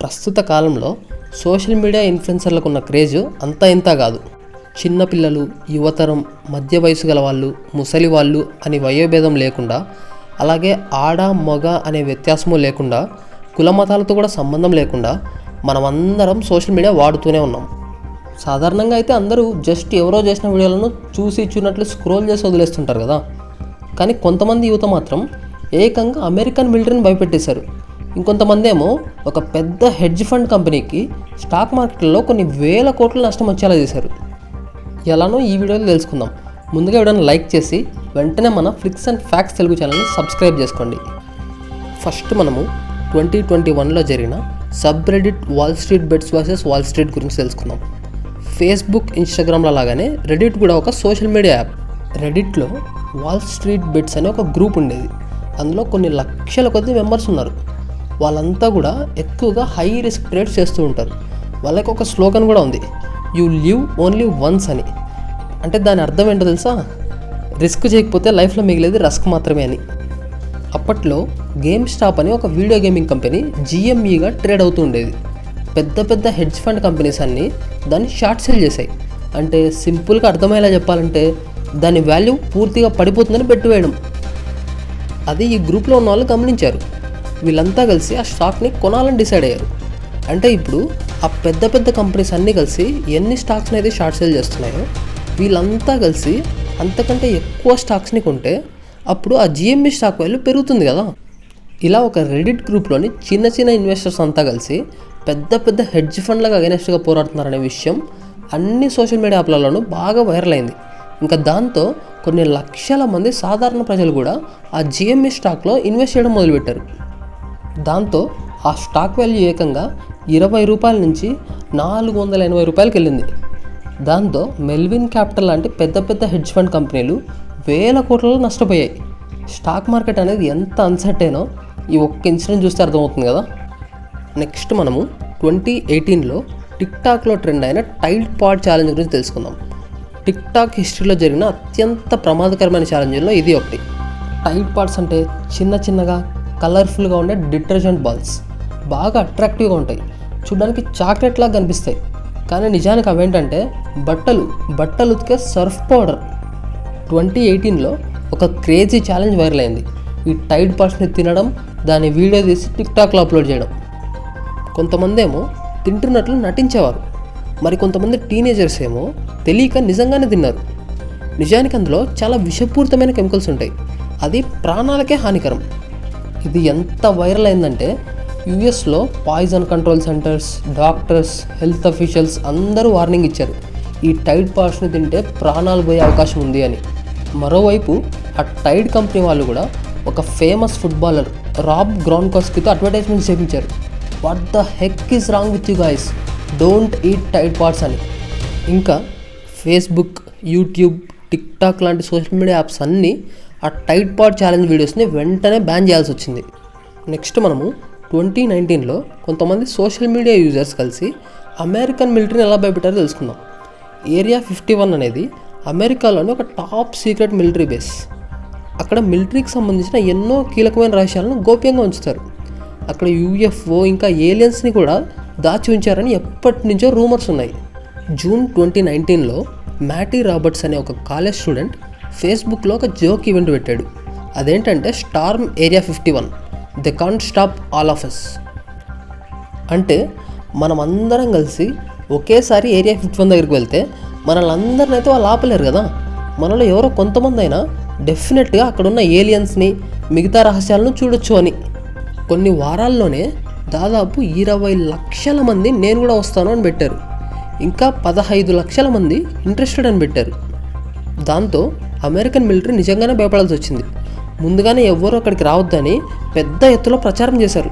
ప్రస్తుత కాలంలో social media ఇన్ఫ్లుయెన్సర్లకు ఉన్న క్రేజ్ అంతా ఇంత కాదు. చిన్నపిల్లలు యువతరం మధ్య వయసు గల వాళ్ళు ముసలి వాళ్ళు అని వయోభేదం లేకుండా అలాగే ఆడ మగ అనే వ్యత్యాసము లేకుండా కుల మతాలతో కూడా సంబంధం లేకుండా మనమందరం సోషల్ మీడియా వాడుతూనే ఉన్నాం. సాధారణంగా అయితే అందరూ జస్ట్ ఎవరో చేసిన వీడియోలను చూసి చూనట్లు స్క్రోల్ చేసి వదిలేస్తుంటారు కదా. కానీ కొంతమంది యువత మాత్రం ఏకంగా అమెరికన్ మిలిటరీని భయపెట్టేశారు. ఇంకొంతమంది ఏమో ఒక పెద్ద హెడ్జ్ ఫండ్ కంపెనీకి స్టాక్ మార్కెట్లో కొన్ని వేల కోట్ల నష్టం వచ్చేలా చేశారు. ఎలానో ఈ వీడియోలో తెలుసుకుందాం. ముందుగా ఎవడైనా లైక్ చేసి వెంటనే మన ఫ్లిక్స్ అండ్ ఫ్యాక్ట్స్ తెలుగు ఛానల్ని సబ్స్క్రైబ్ చేసుకోండి. ఫస్ట్ మనము ట్వంటీ ట్వంటీ వన్లో జరిగిన subreddit Wall Street Bets versus Wall Street గురించి తెలుసుకుందాం. ఫేస్బుక్ ఇన్స్టాగ్రామ్లో లాగానే రెడిట్ కూడా ఒక సోషల్ మీడియా యాప్. రెడిట్లో వాల్ స్ట్రీట్ బెట్స్ అనే ఒక గ్రూప్ ఉండేది. అందులో కొన్ని లక్షల కొద్ది మెంబర్స్ ఉన్నారు. వాళ్ళంతా కూడా ఎక్కువగా హై రిస్క్ ట్రేడ్స్ చేస్తూ ఉంటారు. వాళ్ళకి ఒక స్లోగన్ కూడా ఉంది. యూ లివ్ ఓన్లీ వన్స్ అని. అంటే దాని అర్థం ఏంటో తెలుసా? రిస్క్ చేయకపోతే లైఫ్లో మిగిలేది రస్క్ మాత్రమే అని. అప్పట్లో గేమ్ స్టాప్ అని ఒక వీడియో గేమింగ్ కంపెనీ జిఎంఈగా ట్రేడ్ అవుతూ ఉండేది. పెద్ద పెద్ద హెడ్జ్ ఫండ్ కంపెనీస్ అన్నీ దాన్ని షార్ట్ సేల్ చేశాయి. అంటే సింపుల్గా అర్థమయ్యేలా చెప్పాలంటే దాని వాల్యూ పూర్తిగా పడిపోతుందని పెట్టివేయడం అది ఈ గ్రూప్లో ఉన్న వాళ్ళు గమనించారు. వీళ్ళంతా కలిసి ఆ స్టాక్ని కొనాలని డిసైడ్ అయ్యారు. అంటే ఇప్పుడు ఆ పెద్ద పెద్ద కంపెనీస్ అన్నీ కలిసి ఎన్ని స్టాక్స్ని అయితే షార్ట్ సేల్ చేస్తున్నాయో వీళ్ళంతా కలిసి అంతకంటే ఎక్కువ స్టాక్స్ని కొంటే అప్పుడు ఆ జిఎంబి స్టాక్ వాల్యూ పెరుగుతుంది కదా. ఇలా ఒక రెడిట్ గ్రూప్లోని చిన్న చిన్న ఇన్వెస్టర్స్ అంతా కలిసి పెద్ద పెద్ద హెడ్జ్ ఫండ్లకు అగెనెస్ట్గా పోరాడుతున్నారనే విషయం అన్ని సోషల్ మీడియా యాప్లలోనూ బాగా వైరల్ అయింది. ఇంకా దాంతో కొన్ని లక్షల మంది సాధారణ ప్రజలు కూడా ఆ జిఎంఈ స్టాక్లో ఇన్వెస్ట్ చేయడం మొదలుపెట్టారు. దాంతో ఆ స్టాక్ వాల్యూ ఏకంగా ఇరవై రూపాయల నుంచి నాలుగు వందల ఎనభై రూపాయలకి వెళ్ళింది దాంతో మెల్విన్ క్యాపిటల్ లాంటి పెద్ద పెద్ద హెడ్జ్ ఫండ్ కంపెనీలు వేల కోట్లలో నష్టపోయాయి. స్టాక్ మార్కెట్ అనేది ఎంత అన్సర్టైనో ఈ ఒక్క ఇన్సిడెంట్ చూస్తే అర్థమవుతుంది కదా? నెక్స్ట్ మనము ట్వంటీ ఎయిటీన్లో టిక్ టాక్లో ట్రెండ్ అయిన టైల్డ్ పాడ్ ఛాలెంజ్ గురించి తెలుసుకుందాం. టిక్ టాక్ హిస్టరీలో జరిగిన అత్యంత ప్రమాదకరమైన ఛాలెంజ్లో ఇది ఒకటి. టైల్డ్ పాడ్స్ అంటే చిన్న చిన్నగా కలర్ఫుల్గా ఉండే డిటర్జెంట్ బాల్స్. బాగా అట్రాక్టివ్గా ఉంటాయి. చూడడానికి చాక్లెట్ లాగా కనిపిస్తాయి. కానీ నిజానికి అవేంటంటే బట్టలు బట్టలు ఉతికే సర్ఫ్ పౌడర్. ట్వంటీ ఎయిటీన్లో ఒక క్రేజీ ఛాలెంజ్ వైరల్ అయింది. ఈ టైడ్ పాడ్స్ని తినడం దాని వీడియో తీసి టిక్ టాక్లో అప్లోడ్ చేయడం. కొంతమంది ఏమో తింటున్నట్లు నటించేవారు. మరి కొంతమంది టీనేజర్స్ ఏమో తెలియక నిజంగానే తిన్నారు. నిజానికి అందులో చాలా విషపూరితమైన కెమికల్స్ ఉంటాయి. అది ప్రాణాలకే హానికరం. ఇది ఎంత వైరల్ అయిందంటే యుఎస్లో poison control centers doctors health officials అందరూ వార్నింగ్ ఇచ్చారు. ఈ టైడ్ పాడ్స్ని తింటే ప్రాణాలు పోయే అవకాశం ఉంది అని. మరోవైపు ఆ టైడ్ కంపెనీ వాళ్ళు కూడా ఒక ఫేమస్ ఫుట్బాలర్ రాబ్ గ్రౌండ్కాస్కితో అడ్వర్టైజ్మెంట్ చేయించారు what the heck is wrong with you guys don't eat Tide pods అని. ఇంకా ఫేస్బుక్ యూట్యూబ్ టిక్టాక్ లాంటి సోషల్ మీడియా యాప్స్ అన్నీ ఆ టైట్ పాడ్ ఛాలెంజ్ వీడియోస్ని వెంటనే బ్యాన్ చేయాల్సి వచ్చింది. నెక్స్ట్ మనము ట్వంటీ నైన్టీన్లో కొంతమంది సోషల్ మీడియా యూజర్స్ కలిసి అమెరికన్ మిలిటరీని ఎలా భయపెట్టారో తెలుసుకుందాం. ఏరియా ఫిఫ్టీ వన్ అనేది అమెరికాలోని ఒక టాప్ సీక్రెట్ మిలిటరీ బేస్. అక్కడ మిలిటరీకి సంబంధించిన ఎన్నో కీలకమైన రహస్యాలను గోప్యంగా ఉంచుతారు. అక్కడ యూఎఫ్ఓ ఇంకా ఏలియన్స్ని కూడా దాచి ఉంచారని ఎప్పటి నుంచో రూమర్స్ ఉన్నాయి. జూన్ ట్వంటీ నైన్టీన్లో మ్యాటీ రాబర్ట్స్ అనే ఒక కాలేజ్ స్టూడెంట్ ఫేస్బుక్లో ఒక జోక్ ఈవెంట్ పెట్టాడు. అదేంటంటే storm area fifty one they can't stop all of us అంటే మనం అందరం కలిసి ఒకేసారి ఏరియా ఫిఫ్టీ వన్ దగ్గరికి వెళ్తే మనల్ని అందరిని అయితే వాళ్ళు ఆపలేరు కదా. మనలో ఎవరో కొంతమంది అయినా డెఫినెట్గా అక్కడున్న ఏలియన్స్ని మిగతా రహస్యాలను చూడొచ్చు అని. కొన్ని వారాల్లోనే దాదాపు ఇరవై లక్షల మంది నేను కూడా వస్తాను అని పెట్టారు. ఇంకా పదహైదు లక్షల మంది ఇంట్రెస్టెడ్ అని పెట్టారు. దాంతో అమెరికన్ మిలిటరీ నిజంగానే భయపడాల్సి వచ్చింది. ముందుగానే ఎవ్వరూ అక్కడికి రావద్దని పెద్ద ఎత్తులో ప్రచారం చేశారు.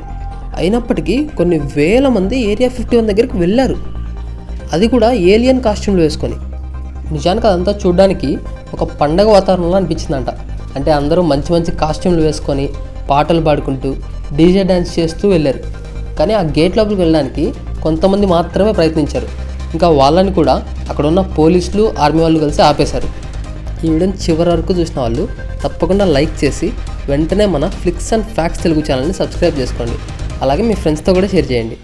అయినప్పటికీ కొన్ని వేల మంది ఏరియా ఫిఫ్టీ వన్ దగ్గరికి వెళ్ళారు. అది కూడా ఏలియన్ కాస్ట్యూమ్లు వేసుకొని. నిజానికి అదంతా చూడడానికి ఒక పండగ వాతావరణంలో అనిపించిందంట. అంటే అందరూ మంచి మంచి కాస్ట్యూమ్లు వేసుకొని పాటలు పాడుకుంటూ డీజే డ్యాన్స్ చేస్తూ వెళ్ళారు. కానీ ఆ గేట్ లోపలికి వెళ్ళడానికి కొంతమంది మాత్రమే ప్రయత్నించారు. ఇంకా వాళ్ళని కూడా అక్కడ ఉన్న పోలీసులు ఆర్మీ వాళ్ళు కలిసి ఆపేశారు. ఈ వీడియోని చివరి వరకు చూసిన వాళ్ళు తప్పకుండా లైక్ చేసి వెంటనే మన ఫ్లిక్స్ అండ్ ఫ్యాక్ట్స్ తెలుగు ఛానల్ని సబ్స్క్రైబ్ చేసుకోండి. అలాగే మీ ఫ్రెండ్స్తో కూడా షేర్ చేయండి.